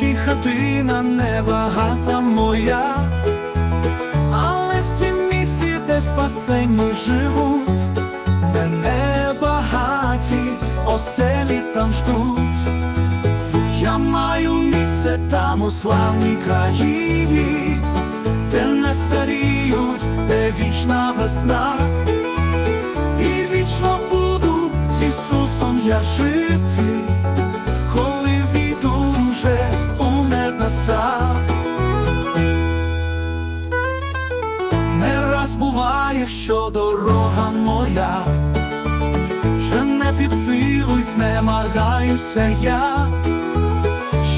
Хоч і хатина небагата моя, але в тім місці, де спасені живуть, де небагаті оселі там ждуть. Я маю місце там у славній країні, де не старіють, де вічна весна, і вічно буду з Ісусом я жити, небеса. Не раз буває, що дорога моя, вже не під силу й знемагаюся я,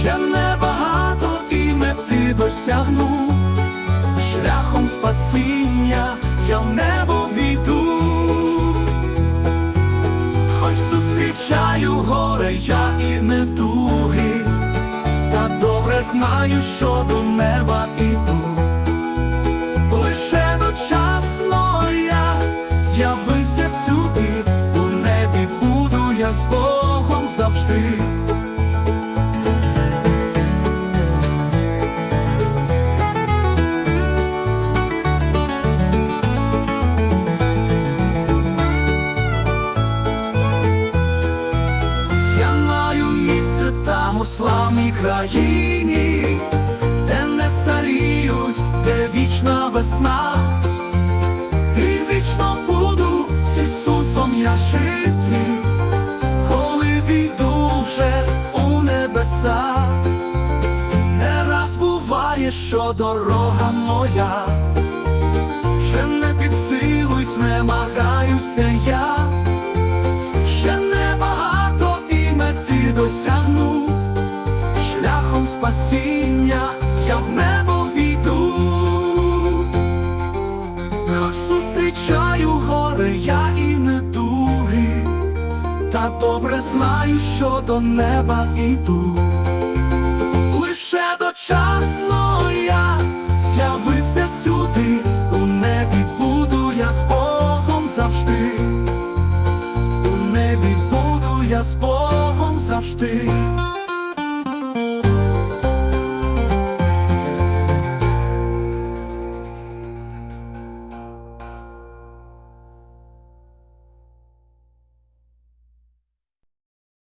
ще небагато і мети досягну, шляхом спасіння я в небо війду, хоч зустрічаю горе я і недуги, та знаю, що до неба іду. Лише дочасно я з'явився сюди, у небі буду я з Богом завжди. Там у славній країні, де не старіють, де вічна весна, і вічно буду з Ісусом я жити, коли війду вже у небеса. Не раз буває, що дорога моя, ще не під силу й знемагаюся я та добре знаю, що до неба йду, Лише дочасно я з'явився сюди, у небі буду я з Богом завжди. У небі буду я з Богом завжди.